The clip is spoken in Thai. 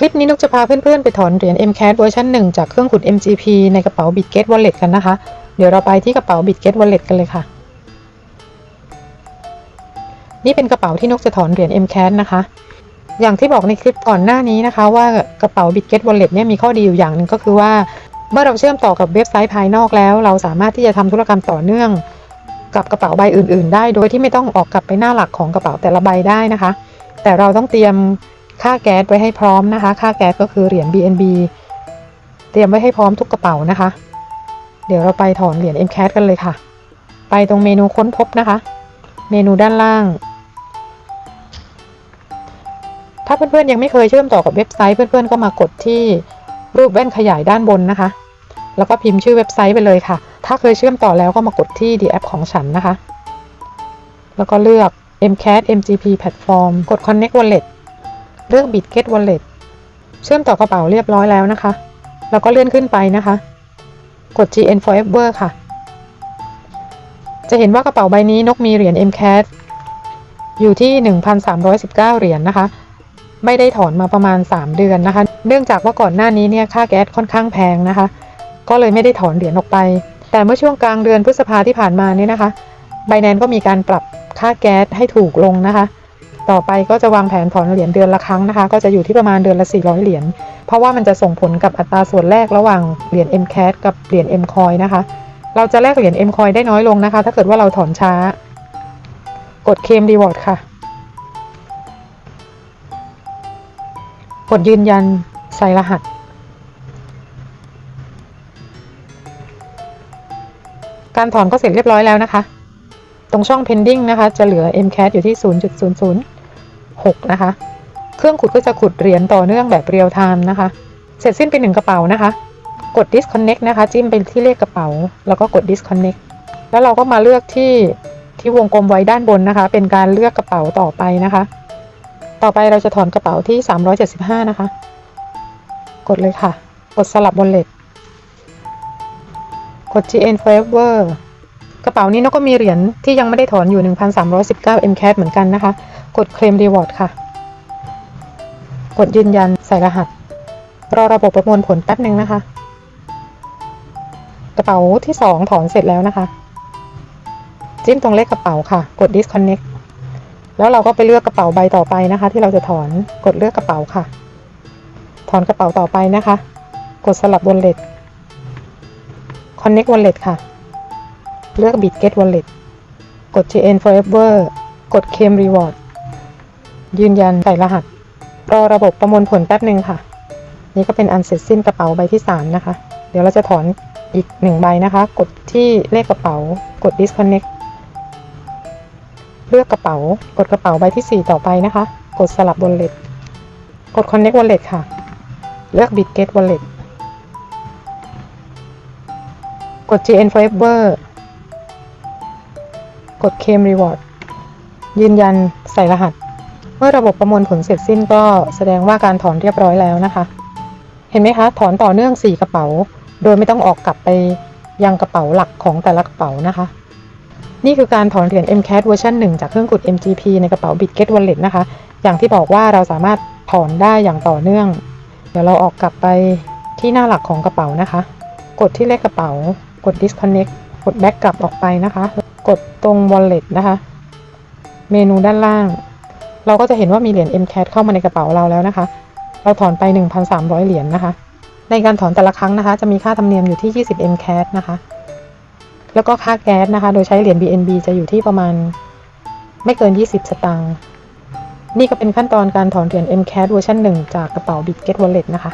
คลิปนี้นกจะพาเพื่อนๆ ไปถอนเหรียญ MCAT เวอร์ชัน1จากเครื่องขุด MGP ในกระเป๋า Bitget Wallet กันนะคะ เดี๋ยวเราไปที่กระเป๋า Bitget Wallet กันเลยค่ะ นี่เป็นกระเป๋าที่นกจะถอนเหรียญ MCAT นะคะ อย่างที่บอกในคลิปก่อนหน้านี้นะคะ ว่ากระเป๋า Bitget Wallet เนี่ยมีข้อดีอยู่อย่างหนึ่งก็คือว่า เมื่อเราเชื่อมต่อกับเว็บไซต์ภายนอกแล้ว เราสามารถที่จะทำธุรกรรมต่อเนื่อง กับกระเป๋าใบอื่น ๆ ได้ โดยที่ไม่ต้องออกกลับไปหน้าหลักของกระเป๋าแต่ละใบได้นะคะ แต่เราต้องเตรียม ค่าแก๊สไว้ให้พร้อมนะคะ ค่าแก๊สก็คือเหรียญ BNB เตรียมไว้ให้พร้อมทุกกระเป๋านะคะ เดี๋ยวเราไปถอนเหรียญ MCAT กันเลยค่ะ ไปตรงเมนูค้นพบนะคะ เมนูด้านล่าง ถ้าเพื่อนๆยังไม่เคยเชื่อมต่อกับเว็บไซต์เพื่อนๆก็มากดที่รูปแว่นขยายด้านบนนะคะ แล้วก็พิมพ์ชื่อเว็บไซต์ไปเลยค่ะ ถ้าเคยเชื่อมต่อแล้วก็มากดที่ The App ของฉันนะคะ แล้วก็เลือก MCAT MGP Platform กด Connect Wallet เลือก Bitget Wallet เชื่อมต่อกระเป๋าเรียบร้อยแล้วนะคะ แล้วก็เลื่อนขึ้นไปนะคะ กด GN Forever ค่ะ จะเห็นว่ากระเป๋าใบนี้นกมีเหรียญ MCAT อยู่ที่ 1,319 เหรียญนะคะ ไม่ได้ถอนมาประมาณ 3 เดือนนะคะ เนื่องจากว่าก่อนหน้านี้เนี่ยค่าแก๊สค่อนข้างแพงนะคะ ก็เลยไม่ได้ถอนเหรียญออกไป แต่เมื่อช่วงกลางเดือนพฤษภาที่ผ่านมาเนี่ยนะคะไบแนนก็มีการปรับค่าแก๊สให้ถูกลงนะคะ ต่อไปก็จะวางแผนถอนเหรียญเดือนละครั้งนะคะ ก็จะอยู่ที่ประมาณเดือนละ 400 เหรียญ เพราะว่ามันจะส่งผลกับอัตราส่วนแรกระหว่างเหรียญ MCAT กับเหรียญ MCoin นะคะ เราจะแลกเหรียญ MCoin ได้น้อยลงนะคะ ถ้าเกิดว่าเราถอนช้า กดเคมรีวอร์ดค่ะ กดยืนยันใส่รหัสการถอนก็เสร็จเรียบร้อยแล้วนะคะ ตรงช่อง pending นะคะ จะเหลือ MCAT อยู่ที่ 6 นะคะ เครื่องขุดก็จะขุดเหรียญต่อเนื่องแบบเรียลไทม์นะคะ เสร็จสิ้นไปหนึ่งกระเป๋านะคะ กด disconnect นะคะ จิ้มไปที่เลขกระเป๋า แล้วก็กด disconnect แล้วเราก็มาเลือกที่ที่วงกลมไว้ด้านบนนะคะ เป็นการเลือกกระเป๋าต่อไปนะคะ ต่อไปเราจะถอนกระเป๋าที่ 375 นะคะ กดเลยค่ะ กดสลับบนเลทกด GN Forever กระเป๋านี้นกก็มีเหรียญที่ยังไม่ได้ถอนอยู่ 1,319 MCAT เหมือนกันนะคะ กด Claim Reward ค่ะ กดยืนยันใส่รหัส รอระบบประมวลผลแป๊บหนึ่งนะคะ กระเป๋าที่ 2 ถอนเสร็จแล้วนะคะ จิ้มตรงเลขกระเป๋าค่ะ กด disconnect แล้วเราก็ไปเลือกกระเป๋าใบต่อไปนะคะ ที่เราจะถอนกดเลือกกระเป๋าค่ะ ถอนกระเป๋าต่อไปนะคะ กดสลับ wallet connect wallet ค่ะ เลือก bitget wallet กด gn forever กด claim reward ยืนยันใส่รหัส รอระบบประมวลผลแป๊บหนึ่งค่ะ นี่ก็เป็นอันเสร็จสิ้นกระเป๋าใบที่ 3 นะคะ เดี๋ยวเราจะถอนอีกหนึ่งใบนะคะ กดที่เลขกระเป๋ากด disconnect เลือกกระเป๋ากดกระเป๋าใบที่ 4 ต่อไปนะคะ กดสลับ wallet กด connect wallet ค่ะ เลือก bitget wallet กด GN forever กด claim reward ยืนยันใส่รหัส เมื่อระบบประมวลผลเสร็จสิ้นก็แสดงว่าการถอนเรียบร้อยแล้วนะคะ เห็นไหมคะ ถอนต่อเนื่อง 4 กระเป๋า โดยไม่ต้องออกกลับไปยังกระเป๋าหลักของแต่ละกระเป๋านะคะ นี่คือการถอนเหรียญ MCAT เวอร์ชัน1จากเครื่องกด MGP ในกระเป๋า Bitget Wallet นะคะ อย่างที่บอกว่าเราสามารถถอนได้อย่างต่อเนื่อง เดี๋ยวเราออกกลับไปที่หน้าหลักของกระเป๋านะคะ กดที่เลขกระเป๋า กด disconnect กด back กลับออกไปนะคะ กดตรง wallet นะคะ เมนูด้านล่าง เราก็จะเห็นว่ามีเหรียญ MCAT เข้ามาในกระเป๋าเราแล้วนะคะ เราถอนไป 1,300 เหรียญนะคะ ในการถอนแต่ละครั้งนะคะ จะมีค่าธรรมเนียมอยู่ที่ 20 MCAT นะคะ แล้วก็ค่าแก๊สนะคะ โดยใช้เหรียญ BNB จะอยู่ที่ประมาณไม่เกิน 20 สตางค์ นี่ก็เป็นขั้นตอนการถอนเหรียญ MCAT เวอร์ชัน1จากกระเป๋า Bitget Wallet นะคะ